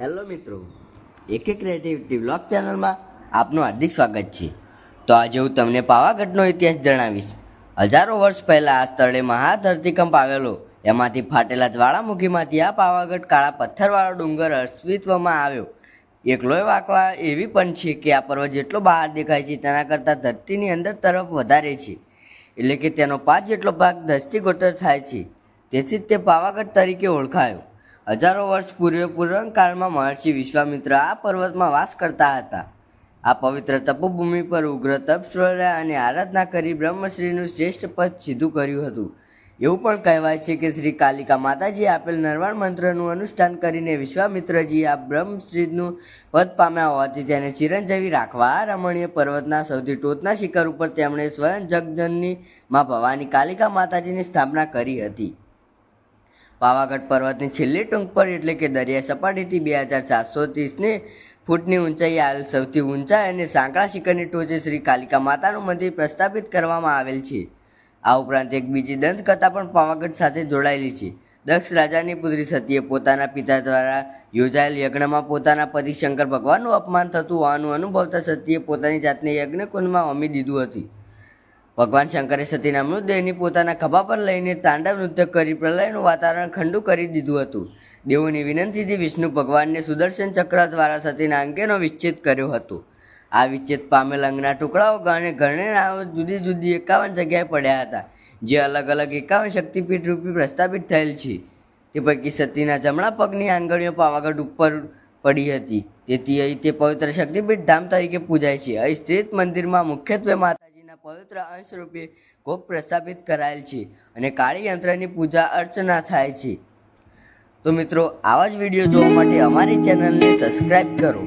Hello મિત્રો, એક એક ક્રિએટિવિટી બ્લોગ ચેનલમાં આપનું હાર્દિક સ્વાગત છે. તો આજે હું તમને પાવાગઢનો ઇતિહાસ જણાવીશ. હજારો વર્ષ પહેલાં આ સ્થળે મહા ધરતીકંપ આવેલો. એમાંથી ફાટેલા જ્વાળામુખીમાંથી આ પાવાગઢ કાળા પથ્થરવાળો ડુંગર અસ્તિત્વમાં આવ્યો. એકલોય વાંકવા એવી પણ છે કે આ પર્વત જેટલો બહાર દેખાય છે, તેના કરતાં ધરતીની અંદર તરફ વધારે છે. એટલે કે તેનો પાંચ જેટલો ભાગ ગોટર થાય છે. તેથી જ તે પાવાગઢ તરીકે ઓળખાયો. હજારો વર્ષ પૂર્વે પૂર્વકાળમાં મહર્ષિ વિશ્વામિત્ર આ પર્વતમાં વાસ કરતા હતા. આ પવિત્ર તપોભૂમિ પર ઉગ્ર તપસ્વર્યા અને આરાધના કરી બ્રહ્મશ્રીનું શ્રેષ્ઠ પદ સીધું કર્યું હતું. એવું પણ કહેવાય છે કે શ્રી કાલિકા માતાજી આપેલ નરવાણ મંત્રનું અનુષ્ઠાન કરીને વિશ્વામિત્રજી આ બ્રહ્મશ્રીનું પદ પામ્યા હોવાથી તેને ચિરંજીવી રાખવા આ રમણીય પર્વતના સૌથી ટોચના શિખર ઉપર તેમણે સ્વયં જગજનની માં ભવાની કાલિકા માતાજીની સ્થાપના કરી હતી. પાવાગઢ પર્વતની છેલ્લી ટૂંક પર એટલે કે દરિયા સપાટીથી બે હજાર સાતસો ત્રીસની ફૂટની ઊંચાઈ આવેલ સૌથી ઊંચાઈ અને સાંકળા શિખરની ટોચે શ્રી કાલિકા માતાનું મંદિર પ્રસ્થાપિત કરવામાં આવેલ છે. આ ઉપરાંત એક બીજી દંતકથા પણ પાવાગઢ સાથે જોડાયેલી છે. દક્ષ રાજાની પુત્રી સતીએ પોતાના પિતા દ્વારા યોજાયેલ યજ્ઞમાં પોતાના પતિ શંકર ભગવાનનું અપમાન થતું હોવાનું અનુભવતા સતીએ પોતાની જાતને યજ્ઞકુંડમાં હોમી દીધું હતી. ભગવાન શંકરે સતીના મૃતદેહની પોતાના ખભા પર લઈને તાંડવ નૃત્ય કરી પ્રલયનું વાતાવરણ ઠંડુ કરી દીધું હતું. દેવોની વિનંતીથી વિષ્ણુ ભગવાનને સુદર્શન ચક્ર દ્વારા સતીના અંગેનો વિચ્છેદ કર્યો હતો. આ વિચ્છેદ પામેલ અંગના ટુકડાઓ ગણે ગણેનાઓ જુદી જુદી એકાવન જગ્યાએ પડ્યા હતા, જે અલગ અલગ એકાવન શક્તિપીઠ રૂપી પ્રસ્થાપિત થયેલ છે. તે પૈકી સતીના જમણા પગની આંગળીઓ પાવાગઢ ઉપર પડી હતી. તેથી અહીં તે પવિત્ર શક્તિપીઠ ધામ તરીકે પૂજાય છે. અહીં સ્થિત મંદિરમાં મુખ્યત્વે માતાજીના પવિત્ર અંશ રૂપે કોક પ્રસ્થાપિત કરાયેલ છે અને કાળી યંત્રની પૂજા અર્ચના થાય છે. તો મિત્રો, આવા જ વીડિયો જોવા માટે અમારી ચેનલને સબસ્ક્રાઈબ કરો.